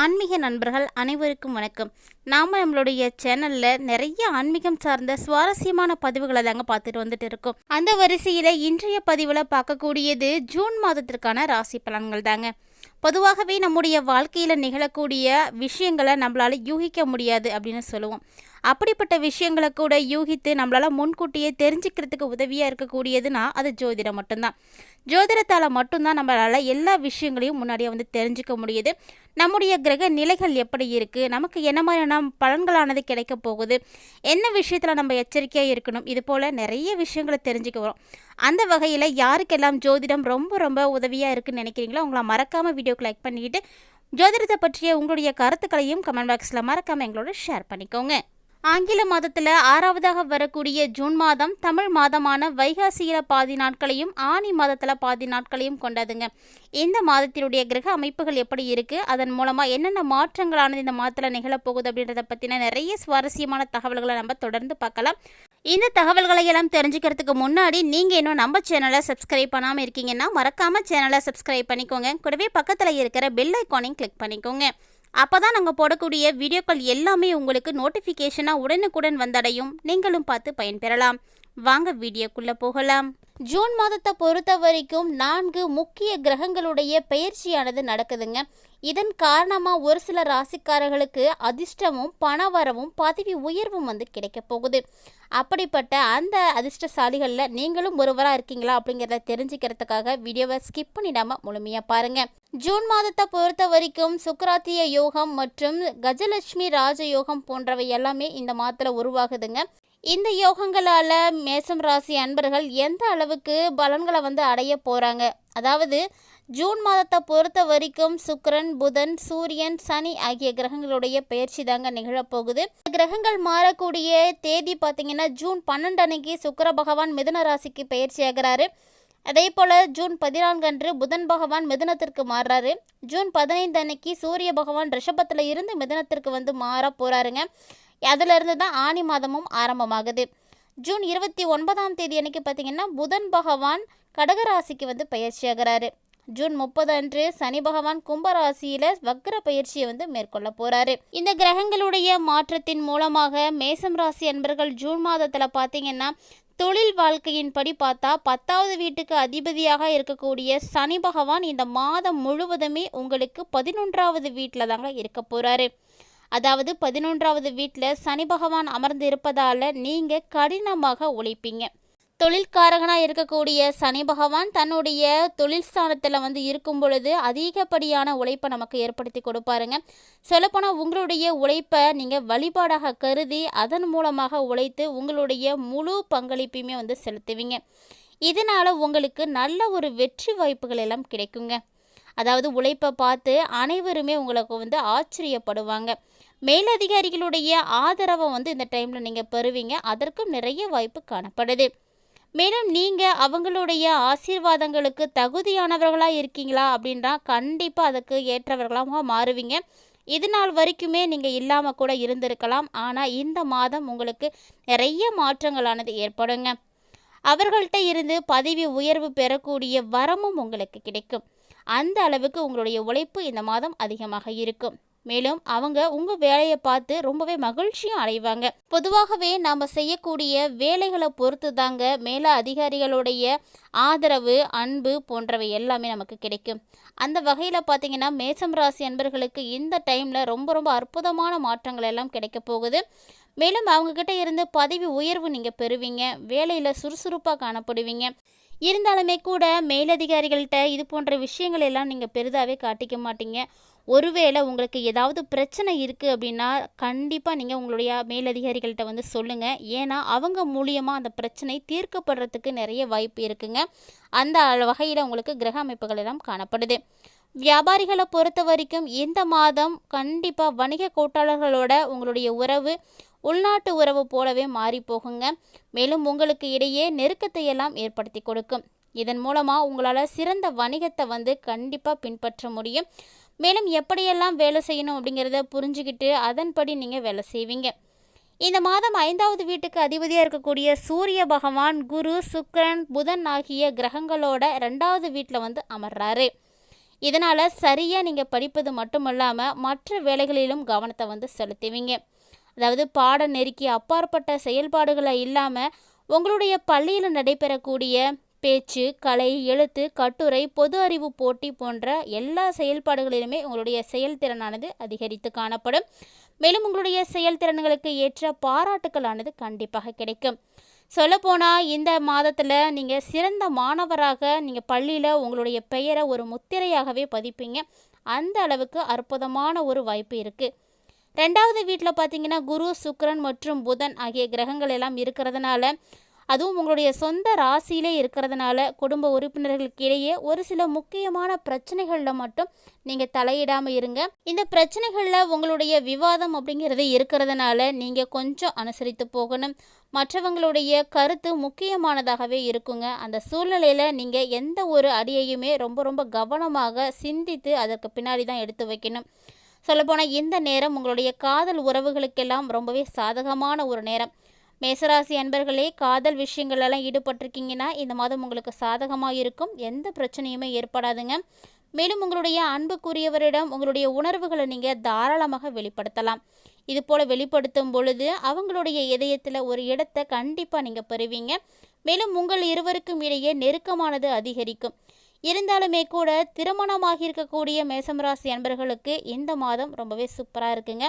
ஆன்மீக நண்பர்கள் அனைவருக்கும் வணக்கம். நாம் நம்மளுடைய சேனலில் நிறைய ஆன்மீகம் சார்ந்த சுவாரஸ்யமான பதிவுகளை தாங்க பார்த்துட்டு வந்துட்டு இருக்கோம். அந்த வரிசையில் இன்றைய பதிவில் பார்க்கக்கூடியது ஜூன் மாதத்திற்கான ராசி பலன்கள் தாங்க. பொதுவாகவே நம்முடைய வாழ்க்கையில் நிகழக்கூடிய விஷயங்களை நம்மளால் யூகிக்க முடியாது அப்படின்னு சொல்லுவோம். அப்படிப்பட்ட விஷயங்களை கூட யூகித்து நம்மளால் முன்கூட்டியே தெரிஞ்சுக்கிறதுக்கு உதவியாக இருக்கக்கூடியதுன்னா அது ஜோதிடம் மட்டும்தான். ஜோதிடத்தால் மட்டும்தான் நம்மளால் எல்லா விஷயங்களையும் முன்னாடியே வந்து தெரிஞ்சுக்க முடியுது. நம்முடைய கிரக நிலைகள் எப்படி இருக்குது நமக்கு என்ன மாதிரியான பலன்களானது கிடைக்க போகுது? என்ன விஷயத்தில் நம்ம எச்சரிக்கையாக இருக்கணும்? இது போல் நிறைய விஷயங்களை தெரிஞ்சுக்க வரும் அந்த வகையில் யாருக்கெல்லாம் ஜோதிடம் ரொம்ப ரொம்ப உதவியாக இருக்குன்னு நினைக்கிறீங்களோ உங்களை மறக்காமல் வீடியோக்கு லைக் பண்ணிக்கிட்டு ஜோதிடத்தை பற்றிய உங்களுடைய கருத்துக்களையும் கமெண்ட் பாக்ஸில் மறக்காமல் எங்களோட ஷேர் பண்ணிக்கோங்க. ஆங்கில மாதத்தில் ஆறாவதாக வரக்கூடிய ஜூன் மாதம் தமிழ் மாதமான வைகாசியில் பாதி நாட்களையும் ஆனி மாதத்தில் பாதி நாட்களையும் கொண்டதுங்க. இந்த மாதத்தினுடைய கிரக அமைப்புகள் எப்படி இருக்குது அதன் மூலமாக என்னென்ன மாற்றங்களானது இந்த மாதத்தில் நிகழப்போகுது அப்படின்றத பற்றின நிறைய சுவாரஸ்யமான தகவல்களை நம்ம தொடர்ந்து பார்க்கலாம். இந்த தகவல்களை எல்லாம் தெரிஞ்சுக்கிறதுக்கு முன்னாடி நீங்கள் இன்னும் நம்ம சேனலை சப்ஸ்கிரைப் பண்ணாமல் இருக்கீங்கன்னா மறக்காமல் சேனலை சப்ஸ்கிரைப் பண்ணிக்கோங்க. கூடவே பக்கத்தில் இருக்கிற பெல் ஐக்கானையும் கிளிக் பண்ணிக்கோங்க. அப்போ தான் நாங்கள் போடக்கூடிய வீடியோக்கள் எல்லாமே உங்களுக்கு நோட்டிஃபிகேஷனாக உடனுக்குடன் வந்தடையும். நீங்களும் பார்த்து பயன்பெறலாம். வாங்க வீடியோக்குள்ளே போகலாம். ஜூன் மாதத்தை பொறுத்த வரைக்கும் நான்கு முக்கிய கிரகங்களுடைய பயிற்சியானது நடக்குதுங்க. இதன் காரணமாக ஒரு சில ராசிக்காரர்களுக்கு அதிர்ஷ்டமும் பண வரவும் பதவி உயர்வும் வந்து கிடைக்க போகுது. அப்படிப்பட்ட அந்த அதிர்ஷ்டசாலிகளில் நீங்களும் ஒருவராக இருக்கீங்களா அப்படிங்கிறத தெரிஞ்சுக்கிறதுக்காக வீடியோவை ஸ்கிப் பண்ணிடாமல் முழுமையாக பாருங்கள் ஜூன் மாதத்தை பொறுத்த வரைக்கும் சுக்கராத்திய யோகம் மற்றும் கஜலட்சுமி ராஜயோகம் போன்றவை எல்லாமே இந்த மாதத்தில் உருவாகுதுங்க. இந்த யோகங்களால் மேசம் ராசி அன்பர்கள் எந்த அளவுக்கு பலன்களை வந்து அடைய போகிறாங்க அதாவது ஜூன் மாதத்தை பொறுத்த வரைக்கும் சுக்கரன் புதன் சூரியன் சனி ஆகிய கிரகங்களுடைய பயிற்சி தாங்க நிகழப்போகுது. கிரகங்கள் மாறக்கூடிய தேதி பார்த்தீங்கன்னா ஜூன் பன்னெண்டு அன்னைக்கு சுக்கர பகவான் மிதுன ராசிக்கு பயிற்சி ஆகிறாரு. அதே போல் ஜூன் பதினான்கு அன்று புதன் பகவான் மிதனத்திற்கு மாறுறாரு. ஜூன் பதினைந்து அன்னைக்கு சூரிய பகவான் ரிஷபத்தில் இருந்து மிதுனத்திற்கு வந்து மாற போகிறாருங்க அதிலிருந்து தான் ஆணி மாதமும் ஆரம்பமாகுது. ஜூன் இருபத்தி ஒன்பதாம் தேதி அன்னைக்கு பார்த்தீங்கன்னா புதன் பகவான் கடகராசிக்கு வந்து பயிற்சியாகிறாரு ஜூன் முப்பது அன்று சனி பகவான் கும்பராசியில் வக்ர பயிற்சியை வந்து மேற்கொள்ள போகிறாரு இந்த கிரகங்களுடைய மாற்றத்தின் மூலமாக மேசம் ராசி அன்பர்கள் ஜூன் மாதத்தில் பாத்தீங்கன்னா தொழில் வாழ்க்கையின் படி பார்த்தா பத்தாவது வீட்டுக்கு அதிபதியாக இருக்கக்கூடிய சனி பகவான் இந்த மாதம் முழுவதுமே உங்களுக்கு பதினொன்றாவது வீட்டில் தாங்க இருக்க போகிறாரு அதாவது பதினொன்றாவது வீட்டில் சனி பகவான் அமர்ந்து இருப்பதால் நீங்கள் கடினமாக உழைப்பீங்க. தொழில்காரகனாக இருக்கக்கூடிய சனி பகவான் தன்னுடைய தொழில் ஸ்தானத்தில் வந்து இருக்கும் பொழுது அதிகப்படியான உழைப்பை நமக்கு ஏற்படுத்தி கொடுப்பாருங்க. சொல்லப்போனால் உங்களுடைய உழைப்பை நீங்கள் வழிபாடாக கருதி அதன் மூலமாக உழைத்து உங்களுடைய முழு பங்களிப்பையுமே வந்து செலுத்துவீங்க. இதனால் உங்களுக்கு நல்ல ஒரு வெற்றி வாய்ப்புகள் எல்லாம் கிடைக்குங்க. அதாவது உழைப்பை பார்த்து அனைவருமே உங்களுக்கு வந்து ஆச்சரியப்படுவாங்க. மேலதிகாரிகளுடைய ஆதரவை வந்து இந்த டைமில் நீங்கள் பெறுவீங்க. அதற்கும் நிறைய வாய்ப்பு காணப்படுது. மேலும் நீங்கள் அவங்களுடைய ஆசீர்வாதங்களுக்கு தகுதியானவர்களாக இருக்கீங்களா? அப்படின்றா கண்டிப்பாக அதுக்கு ஏற்றவர்களாக மாறுவீங்க. இது நாள் வரைக்குமே நீங்கள் இல்லாமல் கூட இருந்திருக்கலாம். ஆனால் இந்த மாதம் உங்களுக்கு நிறைய மாற்றங்களானது ஏற்படுங்க. அவர்கள்ட்ட இருந்து பதவி உயர்வு பெறக்கூடிய வரமும் உங்களுக்கு கிடைக்கும். அந்த அளவுக்கு உங்களுடைய உழைப்பு இந்த மாதம் அதிகமாக இருக்கும். மேலும் அவங்க உங்கள் வேலையை பார்த்து ரொம்பவே மகிழ்ச்சியும் அடைவாங்க. பொதுவாகவே நாம் செய்யக்கூடிய வேலைகளை பொறுத்து தாங்க மேல அதிகாரிகளுடைய ஆதரவு அன்பு போன்றவை எல்லாமே நமக்கு கிடைக்கும். அந்த வகையில் பார்த்தீங்கன்னா மேசம் ராசி அன்பர்களுக்கு இந்த டைமில் ரொம்ப ரொம்ப அற்புதமான மாற்றங்கள் எல்லாம் கிடைக்க போகுது. மேலும் அவங்கக்கிட்ட இருந்து பதவி உயர்வு நீங்கள் பெறுவீங்க. வேலையில் சுறுசுறுப்பாக காணப்படுவீங்க. இருந்தாலுமே கூட மேலதிகாரிகள்கிட்ட இது போன்ற விஷயங்கள் எல்லாம் நீங்கள் பெரிதாகவே காட்டிக்க மாட்டீங்க. ஒருவேளை உங்களுக்கு ஏதாவது பிரச்சனை இருக்குது அப்படின்னா கண்டிப்பாக நீங்கள் உங்களுடைய மேலதிகாரிகள்கிட்ட வந்து சொல்லுங்கள் ஏன்னா அவங்க மூலியமாக அந்த பிரச்சனை தீர்க்கப்படுறதுக்கு நிறைய வாய்ப்பு இருக்குங்க. அந்த வகையில் உங்களுக்கு கிரக அமைப்புகள் எல்லாம் காணப்படுது. வியாபாரிகளை பொறுத்த வரைக்கும் இந்த மாதம் கண்டிப்பாக வணிக கூட்டாளர்களோட உங்களுடைய உறவு உள்நாட்டு உறவு போலவே மாறி போகுங்க. மேலும் உங்களுக்கு இடையே நெருக்கத்தை எல்லாம் ஏற்படுத்தி கொடுக்கும். இதன் மூலமாக உங்களால் சிறந்த வணிகத்தை வந்து கண்டிப்பாக பின்பற்ற முடியும். மேலும் எப்படியெல்லாம் வேலை செய்யணும் அப்படிங்கிறத புரிஞ்சுக்கிட்டு அதன்படி நீங்கள் வேலை செய்வீங்க. இந்த மாதம் ஐந்தாவது வீட்டுக்கு அதிபதியாக இருக்கக்கூடிய சூரிய பகவான் குரு சுக்கரன் புதன் ஆகிய கிரகங்களோட ரெண்டாவது வீட்டில் வந்து அமர்றாரு. இதனால் சரியாக நீங்கள் படிப்பது மட்டும் இல்லாமல் மற்ற வேலைகளிலும் கவனத்தை வந்து செலுத்துவீங்க. அதாவது பாட நெருக்கி அப்பாற்பட்ட செயல்பாடுகளை இல்லாமல் உங்களுடைய பள்ளியில் நடைபெறக்கூடிய பேச்சு கலை எழுத்து கட்டுரை பொது அறிவு போட்டி போன்ற எல்லா செயல்பாடுகளிலுமே உங்களுடைய செயல்திறனானது அதிகரித்து காணப்படும். மேலும் உங்களுடைய செயல்திறன்களுக்கு ஏற்ற பாராட்டுக்களானது கண்டிப்பாக கிடைக்கும். சொல்லப்போனால் இந்த மாதத்தில் நீங்கள் சிறந்த மாணவராக நீங்கள் பள்ளியில் உங்களுடைய பெயரை ஒரு முத்திரையாகவே பதிப்பீங்க. அந்த அளவுக்கு அற்புதமான ஒரு வாய்ப்பு இருக்குது ரெண்டாவது வீட்டில் பார்த்தீங்கன்னா குரு சுக்ரன் மற்றும் புதன் ஆகிய கிரகங்கள் எல்லாம் இருக்கிறதுனால அதுவும் உங்களுடைய சொந்த ராசியிலே இருக்கிறதுனால குடும்ப உறுப்பினர்களுக்கு இடையே ஒரு சில முக்கியமான பிரச்சனைகளில் மட்டும் நீங்கள் தலையிடாமல் இருங்க. இந்த பிரச்சனைகளில் உங்களுடைய விவாதம் அப்படிங்கிறது இருக்கிறதுனால நீங்கள் கொஞ்சம் அனுசரித்து போகணும். மற்றவங்களுடைய கருத்து முக்கியமானதாகவே இருக்குங்க. அந்த சூழ்நிலையில் நீங்கள் எந்த ஒரு அடியையுமே ரொம்ப ரொம்ப கவனமாக சிந்தித்து அதற்கு பின்னாடி தான் எடுத்து வைக்கணும். சொல்லப்போனால் இந்த நேரம் உங்களுடைய காதல் உறவுகளுக்கெல்லாம் ரொம்பவே சாதகமான ஒரு நேரம். மேசராசி அன்பர்களே காதல் விஷயங்களெல்லாம் ஈடுபட்டிருக்கீங்கன்னா இந்த மாதம் உங்களுக்கு சாதகமாக இருக்கும். எந்த பிரச்சனையுமே ஏற்படாதுங்க. மேலும் உங்களுடைய அன்புக்குரியவரிடம் உங்களுடைய உணர்வுகளை நீங்கள் தாராளமாக வெளிப்படுத்தலாம். இது போல் வெளிப்படுத்தும் பொழுது அவங்களுடைய இதயத்தில் ஒரு இடத்தை கண்டிப்பாக நீங்கள் பெறுவீங்க. மேலும் உங்கள் இருவருக்கும் இடையே நெருக்கமானது அதிகரிக்கும். இருந்தாலுமே கூட திருமணமாக இருக்கக்கூடிய மேசம் ராசி அன்பர்களுக்கு இந்த மாதம் ரொம்பவே சூப்பராக இருக்குங்க.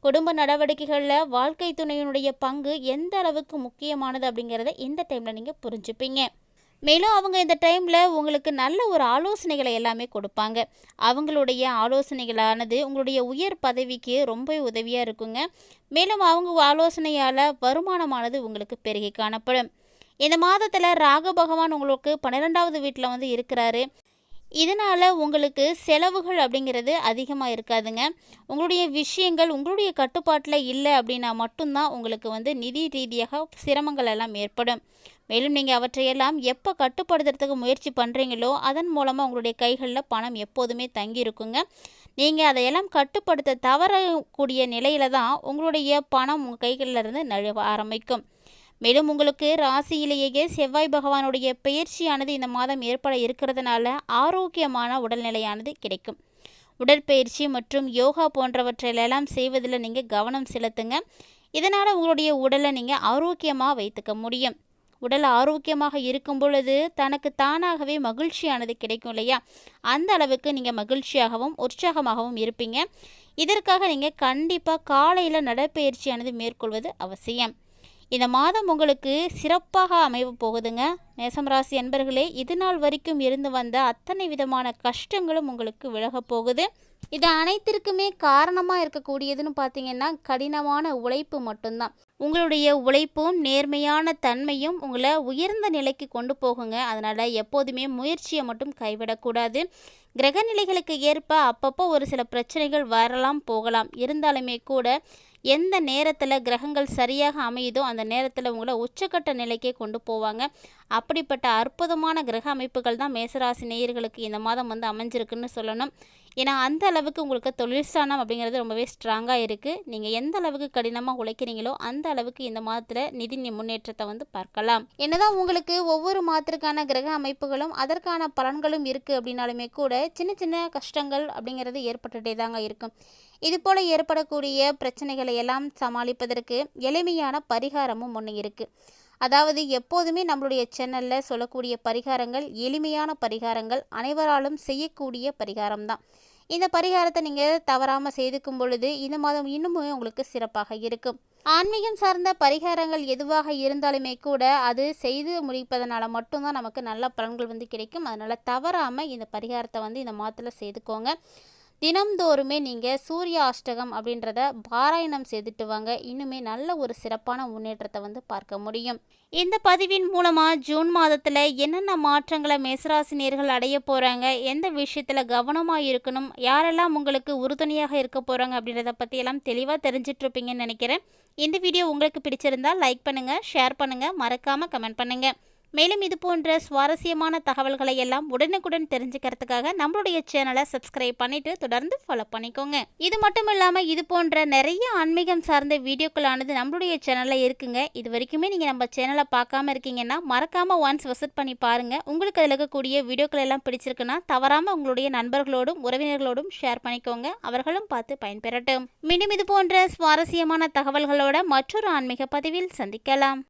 குடும்ப நடவடிக்கைகளில் வாழ்க்கை துணையினுடைய பங்கு எந்த அளவுக்கு முக்கியமானது அப்படிங்கிறத இந்த டைமில் நீங்கள் புரிஞ்சுப்பீங்க. மேலும் அவங்க இந்த டைமில் உங்களுக்கு நல்ல ஒரு ஆலோசனைகளை எல்லாமே கொடுப்பாங்க. அவங்களுடைய ஆலோசனைகளானது உங்களுடைய உயர் பதவிக்கு ரொம்ப உதவியாக இருக்குங்க. மேலும் அவங்க ஆலோசனையால் வருமானமானது உங்களுக்கு பெருகி காணப்படும். இந்த மாதத்தில் ராக பகவான் உங்களுக்கு பன்னிரெண்டாவது வீட்டில் வந்து இருக்கிறாரு. இதனால் உங்களுக்கு செலவுகள் அப்படிங்கிறது அதிகமாக இருக்காதுங்க. உங்களுடைய விஷயங்கள் உங்களுடைய கட்டுப்பாட்டில் இல்லை அப்படின்னா மட்டும்தான் உங்களுக்கு வந்து நிதி ரீதியாக சிரமங்கள் எல்லாம் ஏற்படும். மேலும் நீங்கள் அவற்றையெல்லாம் எப்போ கட்டுப்படுத்துறதுக்கு முயற்சி பண்ணுறீங்களோ அதன் மூலமாக உங்களுடைய கைகளில் பணம் எப்போதுமே தங்கி இருக்குங்க. நீங்கள் அதையெல்லாம் கட்டுப்படுத்த தவறக்கூடிய நிலையில தான் உங்களுடைய பணம் உங்கள் கைகளில் இருந்து நழுவ ஆரம்பிக்கும். மேலும் உங்களுக்கு ராசியிலேயே செவ்வாய் பகவானுடைய பயிற்சியானது இந்த மாதம் ஏற்பட இருக்கிறதுனால ஆரோக்கியமான உடல்நிலையானது கிடைக்கும். உடற்பயிற்சி மற்றும் யோகா போன்றவற்றிலெல்லாம் செய்வதில் நீங்கள் கவனம் செலுத்துங்க. இதனால் உங்களுடைய உடலை நீங்கள் ஆரோக்கியமாக வைத்துக்க முடியும். உடல் ஆரோக்கியமாக இருக்கும் பொழுது தனக்கு தானாகவே மகிழ்ச்சியானது கிடைக்கும் இல்லையா? அந்த அளவுக்கு நீங்கள் மகிழ்ச்சியாகவும் உற்சாகமாகவும் இருப்பீங்க. இதற்காக நீங்கள் கண்டிப்பாக காலையில் நடைப்பயிற்சியானது மேற்கொள்வது அவசியம். இந்த மாதம் உங்களுக்கு சிறப்பாக அமைவு போகுதுங்க. மேசம் ராசி அன்பர்களே இது நாள் வரைக்கும் இருந்து வந்த அத்தனை விதமான கஷ்டங்களும் உங்களுக்கு விலகப் போகுது. இது அனைத்திற்குமே காரணமாக இருக்கக்கூடியதுன்னு பார்த்தீங்கன்னா கடினமான உழைப்பு மட்டும்தான். உங்களுடைய உழைப்பும் நேர்மையான தன்மையும் உங்களை உயர்ந்த நிலைக்கு கொண்டு போகுங்க. அதனால் எப்போதுமே முயற்சியை மட்டும் கைவிடக்கூடாது. கிரகநிலைகளுக்கு ஏற்ப அப்பப்போ ஒரு சில பிரச்சனைகள் வரலாம் போகலாம். இருந்தாலுமே கூட எந்த நேரத்தில் கிரகங்கள் சரியாக அமையுதோ அந்த நேரத்தில் உங்களை உச்சக்கட்ட நிலைக்கே கொண்டு போவாங்க. அப்படிப்பட்ட அற்புதமான கிரக அமைப்புகள் தான் மேசராசி நேயர்களுக்கு இந்த மாதம் வந்து அமைஞ்சிருக்குன்னு சொல்லணும். ஏன்னா அந்த அளவுக்கு உங்களுக்கு தொழிற்சானம் அப்படிங்கிறது ரொம்பவே ஸ்ட்ராங்காக இருக்குது நீங்கள் எந்த அளவுக்கு கடினமாக உழைக்கிறீங்களோ அந்த அளவுக்கு இந்த மாதத்தில் நிதி முன்னேற்றத்தை வந்து பார்க்கலாம். என்னதான் உங்களுக்கு ஒவ்வொரு மாதத்திற்கான கிரக அமைப்புகளும் அதற்கான பலன்களும் இருக்குது அப்படின்னாலுமே கூட சின்ன சின்ன கஷ்டங்கள் அப்படிங்கிறது ஏற்பட்டுகிட்டே தாங்க இருக்கும். இது போல் ஏற்படக்கூடிய பிரச்சனைகளை எல்லாம் சமாளிப்பதற்கு எளிமையான பரிகாரமும் ஒன்று இருக்குது அதாவது எப்போதுமே நம்மளுடைய சேனலில் சொல்லக்கூடிய பரிகாரங்கள் எளிமையான பரிகாரங்கள் அனைவராலும் செய்யக்கூடிய பரிகாரம் தான் இந்த பரிகாரத்தை நீங்கள் தவறாமல் செய்துக்கும் பொழுது இந்த மாதம் இன்னமும் உங்களுக்கு சிறப்பாக இருக்கும். ஆன்மீகம் சார்ந்த பரிகாரங்கள் எதுவாக இருந்தாலுமே கூட அது செய்து முடிப்பதனால மட்டும்தான் நமக்கு நல்ல பலன்கள் வந்து கிடைக்கும். அதனால் தவறாமல் இந்த பரிகாரத்தை வந்து இந்த மாதத்தில் செய்துக்கோங்க. தினம்தோறுமே நீங்கள் சூரிய அஷ்டகம் அப்படின்றத பாராயணம் செய்துட்டு வாங்க. இன்னுமே நல்ல ஒரு சிறப்பான முன்னேற்றத்தை வந்து பார்க்க முடியும். இந்த பதிவின் மூலமாக ஜூன் மாதத்தில் என்னென்ன மாற்றங்களை மேசராசினியர்கள் அடைய போகிறாங்க எந்த விஷயத்தில் கவனமாக இருக்கணும்? யாரெல்லாம் உங்களுக்கு உறுதுணையாக இருக்க போகிறாங்க அப்படின்றத பற்றியெல்லாம் தெளிவாக தெரிஞ்சிட்ருப்பீங்கன்னு நினைக்கிறேன். இந்த வீடியோ உங்களுக்கு பிடிச்சிருந்தால் லைக் பண்ணுங்கள் ஷேர் பண்ணுங்கள் மறக்காமல் கமெண்ட் பண்ணுங்கள் மேலும் இது போன்ற சுவாரஸ்யமான தகவல்களை எல்லாம் உடனுக்குடன் தெரிஞ்சுக்கிறதுக்காக நம்மளுடைய சேனலை சப்ஸ்கிரைப் பண்ணிட்டு தொடர்ந்து ஃபாலோ பண்ணிக்கோங்க. இது மட்டும் இல்லாமல் இது போன்ற நிறைய ஆன்மீகம் சார்ந்த வீடியோக்களானது நம்மளுடைய சேனலில் இருக்குங்க. இது வரைக்குமே நீங்கள் நம்ம சேனலை பார்க்காம இருக்கீங்கன்னா மறக்காமல் ஒன்ஸ் விசிட் பண்ணி பாருங்கள் உங்களுக்கு அதில் இருக்கக்கூடிய வீடியோக்கள் எல்லாம் பிடிச்சிருக்குன்னா தவறாமல் உங்களுடைய நண்பர்களோடும் உறவினர்களோடும் ஷேர் பண்ணிக்கோங்க. அவர்களும் பார்த்து பயன்பெறட்டும். மீண்டும் இது போன்ற சுவாரஸ்யமான தகவல்களோட மற்றொரு ஆன்மீக பதிவில் சந்திக்கலாம்.